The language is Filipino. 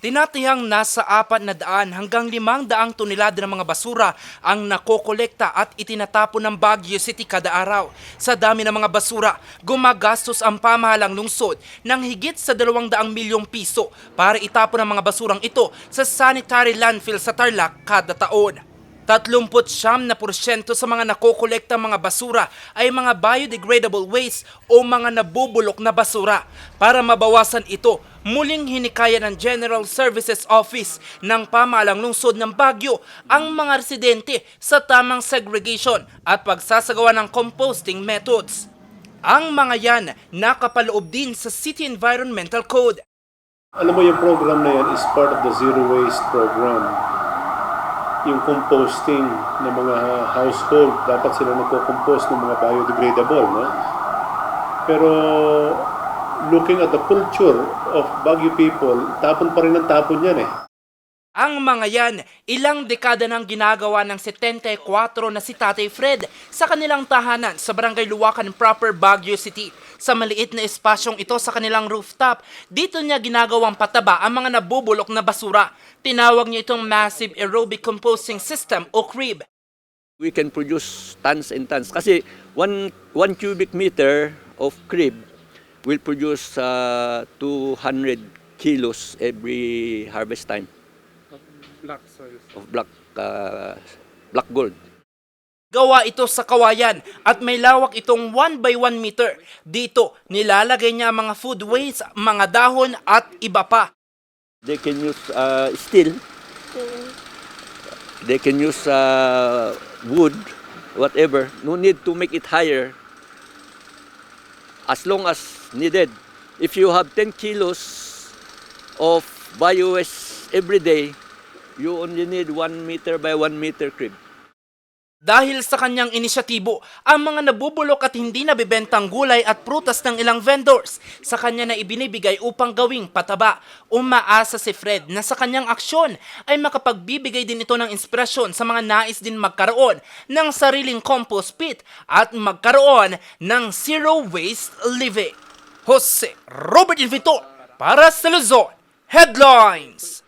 Tinatayang nasa apat na daan hanggang limang daang tonelada ng mga basura ang nakokolekta at itinatapon ng Baguio City kada araw. Sa dami ng mga basura, gumagastos ang pamahalang lungsod ng higit sa 200 milyong piso para itapon ang mga basurang ito sa sanitary landfill sa Tarlac kada taon. 39 na porsyento sa mga nakokolekta mga basura ay mga biodegradable waste o mga nabubulok na basura. Para mabawasan ito, muling hinikaya ng General Services Office ng pamahalang lungsod ng Baguio ang mga residente sa tamang segregation at pagsasagawa ng composting methods. Ang mga yan nakapaloob din sa City Environmental Code. Alam mo yung program na yan is part of the Zero Waste Program. Yung composting ng mga household, dapat sila nagko-compose ng mga biodegradable, no? Pero looking at the culture of Baguio people, tapon pa rin ang tapon yan eh. Ang mga yan, ilang dekada nang ginagawa ng 74 na si Tatay Fred sa kanilang tahanan sa Barangay Luwakan Proper, Baguio City. Sa maliit na espasyong ito sa kanilang rooftop, dito niya ginagawang pataba ang mga nabubulok na basura. Tinawag niya itong Massive Aerobic Composting System o CRIB. we can produce tons and tons. Kasi one, one cubic meter of crib will produce uh, 200 kilos every harvest time Black soil. of black, uh, black gold. Gawa ito sa kawayan at may lawak itong 1 by 1 meter. Dito, nilalagay niya mga food waste, mga dahon at iba pa. They can use uh, steel. They can use uh, wood, whatever. No need to make it higher. As long as needed. If you have 10 kilos of bio waste every day, you only need 1 meter by 1 meter crib. Dahil sa kanyang inisyatibo, ang mga nabubulok at hindi nabibentang gulay at prutas ng ilang vendors sa kanya na ibinibigay upang gawing pataba. Umaasa si Fred na sa kanyang aksyon ay makapagbibigay din ito ng inspirasyon sa mga nais din magkaroon ng sariling compost pit at magkaroon ng zero waste living. Jose Robert Invito para sa Luzon Headlines!